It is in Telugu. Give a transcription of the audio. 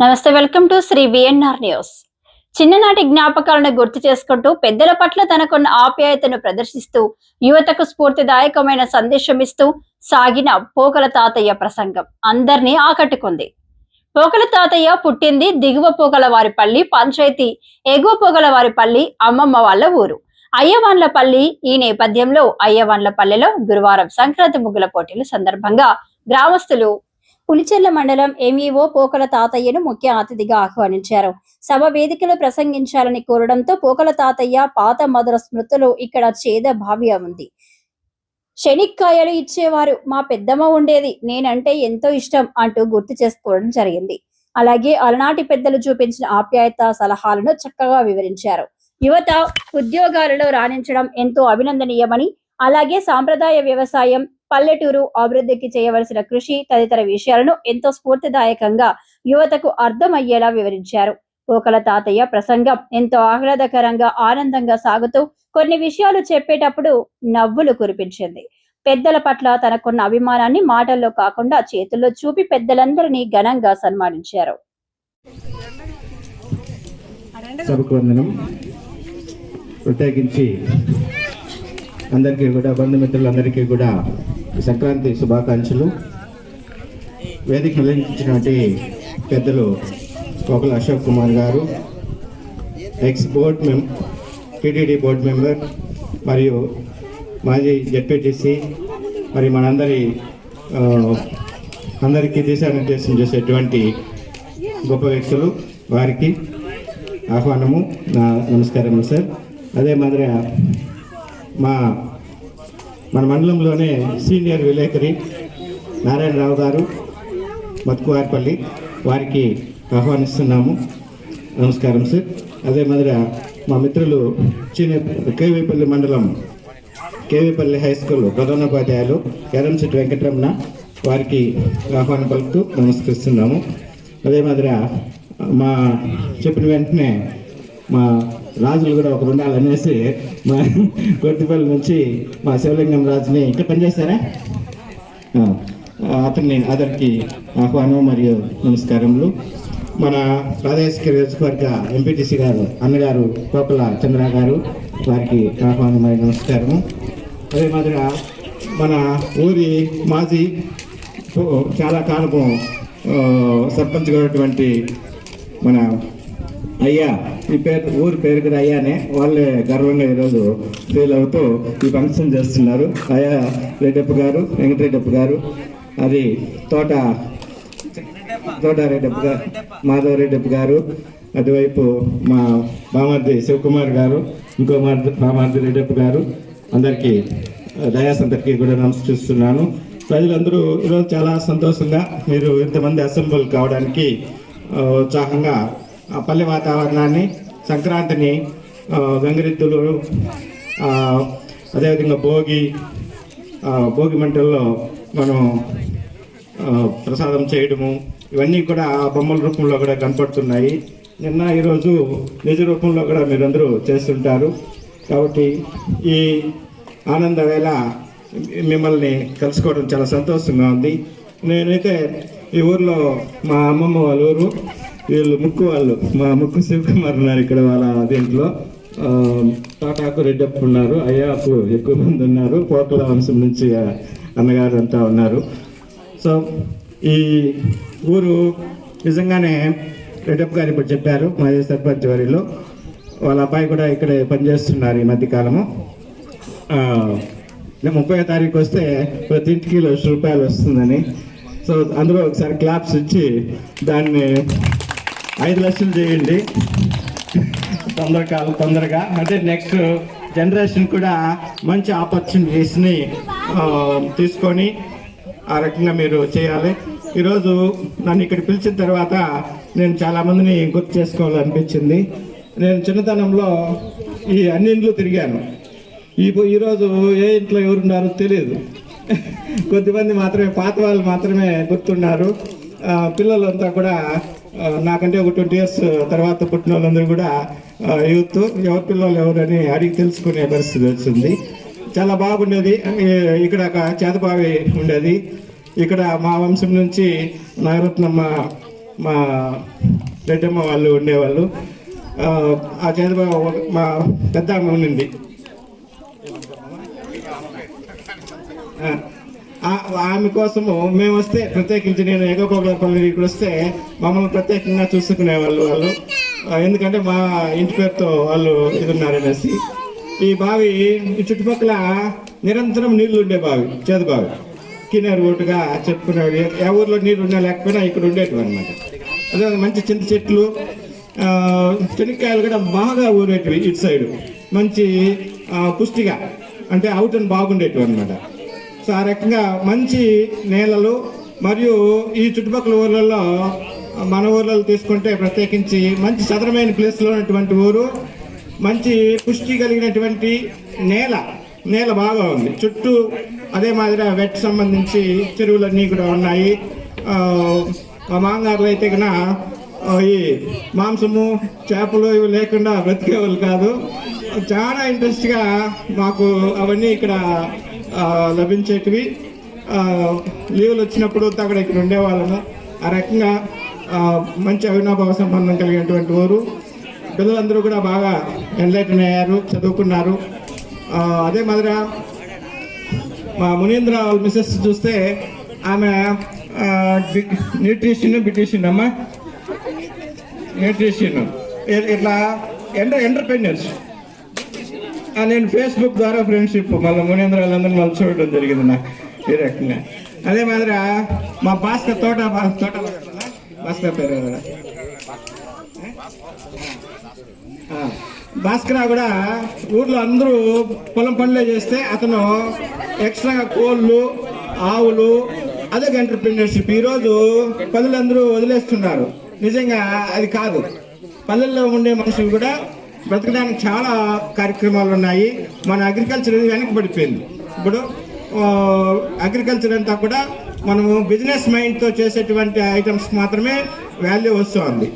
నమస్తే welcome to Sri VNR news చిన్ననాటి జ్ఞాపకాలను గుర్తు చేసుకుంటూ పెద్దల పట్ల తనకున్న ఆప్యాయతను ప్రదర్శిస్తూ యువతకు స్ఫూర్తిదాయకమైన సందేశం ఇస్తూ సాగిన పోకల తాతయ్య ప్రసంగం అందరినీ ఆకట్టుకుంది. పోకల తాతయ్య పుట్టింది దిగువ పోగల వారిపల్లి పంచాయతీ ఎగువ పోగల వారిపల్లి అమ్మమ్మ వాళ్ళ ఊరు. అయ్యవాన్లపల్లి ఈ నేపథ్యంలో అయ్యవాన్లపల్లెలో గురువారం సంక్రాంతి ముగ్గుల పోటీల సందర్భంగా గ్రామస్తులు పులిచెర్ల మండలం ఎంఈఓ పోకల తాతయ్యను ముఖ్య అతిథిగా ఆహ్వానించారు. సభ వేదికలో ప్రసంగించాలని కోరడంతో పోకల తాతయ్య పాత మధుర స్మృతులు ఇక్కడ చేద భావ్య ఉంది. శనిక్కాయలు ఇచ్చేవారు మా పెద్దమ్మ ఉండేది నేనంటే ఎంతో ఇష్టం అంటూ గుర్తు చేసుకోవడం జరిగింది. అలాగే అలనాటి పెద్దలు చూపించిన ఆప్యాయత సలహాలను చక్కగా వివరించారు. యువత ఉద్యోగాలలో రాణించడం ఎంతో అభినందనీయమని అలాగే సాంప్రదాయ వ్యవసాయం పల్లెటూరు అభివృద్ధికి చేయవలసిన కృషి తదితర విషయాలను ఎంతో స్ఫూర్తిదాయకంగా యువతకు అర్థమయ్యేలా వివరించారు. పోకల తాతయ్య ప్రసంగం ఎంతో ఆహ్లాదకరంగా ఆనందంగా సాగుతూ కొన్ని విషయాలు చెప్పేటప్పుడు నవ్వులు కురిపించింది. పెద్దల పట్ల తనకున్న అభిమానాన్ని మాటల్లో కాకుండా చేతుల్లో చూపి పెద్దలందరినీ ఘనంగా సన్మానించారు. ప్రత్యేకించి అందరికీ కూడా బంధుమిత్రులందరికీ కూడా సంక్రాంతి శుభాకాంక్షలు. వేదిక నిర్వహించినటువంటి పెద్దలు పోకల అశోక్ కుమార్ గారు ఎక్స్ బోర్డ్ మెం టీటీడీ బోర్డు మెంబర్ మరియు మాజీ జెడ్పీటీసీ మరి మనందరి అందరికీ దిశానిర్దేశం చేసేటువంటి గొప్ప వ్యక్తులు వారికి ఆహ్వానము. నా నమస్కారము సార్. అదే మాదిరిగా మా మన మండలంలోనే సీనియర్ విలేకరి నారాయణరావు గారు మత్కువారిపల్లి వారికి ఆహ్వానిస్తున్నాము. నమస్కారం సార్. అదే మాదిరిగా మా మిత్రులు చిన్న కేవీపల్లి మండలం కేవీపల్లి హై స్కూల్ ప్రధానోపాధ్యాయులు ఎరంశెట్టి వెంకటరమణ వారికి ఆహ్వానం పలుకుతూ నమస్కరిస్తున్నాము. అదే మాదిరిగా మా చెప్పిన వెంటనే మా రాజులు కూడా ఒకరు ఉండాలనేసి మా కొద్దిపల్లి నుంచి మా శివలింగం రాజుని ఇక్కడ పనిచేస్తారా? అతన్ని అతనికి ఆహ్వానం మరియు నమస్కారములు. మన ప్రాదేశిక నియోజకవర్గ ఎంపీటీసీ గారు అన్నగారు కోపల చంద్ర గారు వారికి ఆహ్వానం మరియు నమస్కారము. అదే మాదిరిగా మన ఊరి మాజీ చాలా కాలము సర్పంచ్ ఉన్నటువంటి మన అయ్యా ఈ పేరు ఊరి పేరు కూడా అయ్యానే. వాళ్ళే గర్వంగా ఈరోజు ఫీల్ అవుతూ ఈ ఫంక్షన్ చేస్తున్నారు. అయ్యా రెడ్డప్ప గారు వెంకటరెడ్డప్ప గారు అది తోట తోట రెడ్డప్ప గారు మాధవ రెడ్డప్ప గారు అటువైపు మా బామర్ది శివకుమార్ గారు ఇంకో మాది బామర్ది రెడ్డప్ప గారు అందరికీ దయాస్ అందరికీ కూడా నమస్కరిస్తున్నాను. ప్రజలందరూ ఈరోజు చాలా సంతోషంగా మీరు ఇంతమంది అసెంబ్ల్ కావడానికి ఉత్సాహంగా పల్లె వాతావరణాన్ని సంక్రాంతిని గంగిరెద్దులు అదేవిధంగా భోగి భోగి మంటల్లో మనం ప్రసాదం చేయడము ఇవన్నీ కూడా ఆ బొమ్మల రూపంలో కూడా కనపడుతున్నాయి. నిన్న ఈరోజు నిజ రూపంలో కూడా మీరందరూ చేస్తుంటారు. కాబట్టి ఈ ఆనంద వేళ మిమ్మల్ని కలుసుకోవడం చాలా సంతోషంగా ఉంది. నేనైతే ఈ ఊర్లో మా అమ్మమ్మ వాళ్ళ ఊరు వీళ్ళు ముక్కు వాళ్ళు. మా ముక్కు శివకుమార్ ఉన్నారు ఇక్కడ వాళ్ళ దీంట్లో. తాటాకు రెడ్డప్ప ఉన్నారు. అయ్యాకు ఎక్కువ మంది ఉన్నారు. పోకల వంశం నుంచి అన్నగారు అంతా ఉన్నారు. సో ఈ ఊరు నిజంగానే రెడ్డప్ప గారు ఇప్పుడు చెప్పారు మాజీ సర్పంచ్ వారిలో. వాళ్ళ అబ్బాయి కూడా ఇక్కడే పనిచేస్తున్నారు ఈ మధ్యకాలము. ముప్పై తారీఖు వస్తే ప్రతి ఇంటికి లక్ష రూపాయలు వస్తుందని. సో అందులో ఒకసారి క్లాప్స్ ఇచ్చి దాన్ని ఐదు లక్షలు చేయండి. తొందరగా తొందరగా. అంటే నెక్స్ట్ జనరేషన్ కూడా మంచి ఆపర్చునిటీస్ని తీసుకొని ఆ రకంగా మీరు చేయాలి. ఈరోజు నన్ను ఇక్కడ పిలిచిన తర్వాత నేను చాలామందిని గుర్తు చేసుకోవాలనిపించింది. నేను చిన్నతనంలో ఈ అన్ని ఇండ్లు తిరిగాను. ఈ ఈరోజు ఏ ఇంట్లో ఎవరున్నారో తెలియదు. కొద్దిమంది మాత్రమే పాత వాళ్ళు మాత్రమే గుర్తున్నారు. పిల్లలంతా కూడా నాకంటే ఒక ట్వంటీ ఇయర్స్ తర్వాత పుట్టిన వాళ్ళందరూ కూడా యూత్ ఎవరి పిల్లలు ఎవరని అడిగి తెలుసుకునే పరిస్థితి వచ్చింది. చాలా బాగుండేది. ఇక్కడ ఒక చేతబావి ఉండేది. ఇక్కడ మా వంశం నుంచి నాగరత్నమ్మ మా రెడ్డమ్మ వాళ్ళు ఉండేవాళ్ళు. ఆ, చేతబావి మా పెద్ద ఆమె ఉండింది. ఆమె కోసము మేము వస్తే ప్రత్యేకించి నేను ఏకోపల్లి ఇక్కడ వస్తే మమ్మల్ని ప్రత్యేకంగా చూసుకునేవాళ్ళు వాళ్ళు ఎందుకంటే మా ఇంటి పేరుతో వాళ్ళు ఇది ఉన్నారనేసి ఈ బావి ఈ చుట్టుపక్కల నిరంతరం నీళ్ళు ఉండే బావి చేదు బావి. కిన్నెర ఓటుగా చెప్పుకునేవి ఏ ఊర్లో నీళ్ళు ఉన్నా లేకపోయినా ఇక్కడ ఉండేటివి అనమాట అదే మంచి చింత చెట్లు చెనిక్కాయలు కూడా బాగా ఊరేటివి ఇటు సైడు. మంచి పుష్టిగా అంటే అవుట్ అండ్ బాగుండేటివి అనమాట సో ఆ రకంగా మంచి నేలలు మరియు ఈ చుట్టుపక్కల ఊర్లలో మన ఊర్లలో తీసుకుంటే ప్రత్యేకించి మంచి సదరమైన ప్లేస్లో ఉన్నటువంటి ఊరు మంచి పుష్టి కలిగినటువంటి నేల నేల బాగా ఉంది. చుట్టూ అదే మాదిరిగా వెట్ సంబంధించి చెరువులన్నీ కూడా ఉన్నాయి. ఆ, మా అయితే కన్నా ఈ మాంసము చేపలు ఇవి లేకుండా బ్రతికేవాళ్ళు కాదు. చాలా ఇంట్రెస్ట్గా మాకు అవన్నీ ఇక్కడ లభించేటివి. లీవులు వచ్చినప్పుడు అక్కడ ఇక్కడ ఉండేవాళ్ళము. ఆ రకంగా మంచి అవినాభావ సంబంధం కలిగినటువంటి వారు పిల్లలందరూ కూడా బాగా ఎన్లైటన్ అయ్యారు చదువుకున్నారు. అదే మాదిరిగా మా మునీంద్ర వాళ్ళ మిస్సెస్ చూస్తే ఆమె న్యూట్రిషన్ బ్యూటిషియన్ అమ్మా. న్యూట్రిషన్ ఇట్లా ఎంటర్ ఎంటర్ప్రెన్యూర్స్ నేను ఫేస్బుక్ ద్వారా ఫ్రెండ్షిప్ మళ్ళీ మునీంద్ర వాళ్ళందరూ మళ్ళీ చూడడం జరిగింది నాకు ఈ రకంగా అదే మాదిరిగా మా భాస్కర్ తోట తోట భాస్కర్ పేరు ఎవరు? భాస్కరా కూడా ఊర్లో అందరూ పొలం పనులే చేస్తే అతను ఎక్స్ట్రాగా కోళ్ళు ఆవులు అదే ఎంటర్ప్రినర్షిప్ ఈరోజు పల్లెలందరూ వదిలేస్తున్నారు. నిజంగా అది కాదు. పల్లెల్లో ఉండే మనుషులు కూడా బ్రతకడానికి చాలా కార్యక్రమాలు ఉన్నాయి. మన అగ్రికల్చర్ అనేది వెనక్కి పడిపోయింది ఇప్పుడు అగ్రికల్చర్ అంతా కూడా మనము బిజినెస్ మైండ్తో చేసేటువంటి ఐటమ్స్ మాత్రమే వాల్యూ వస్తుంది.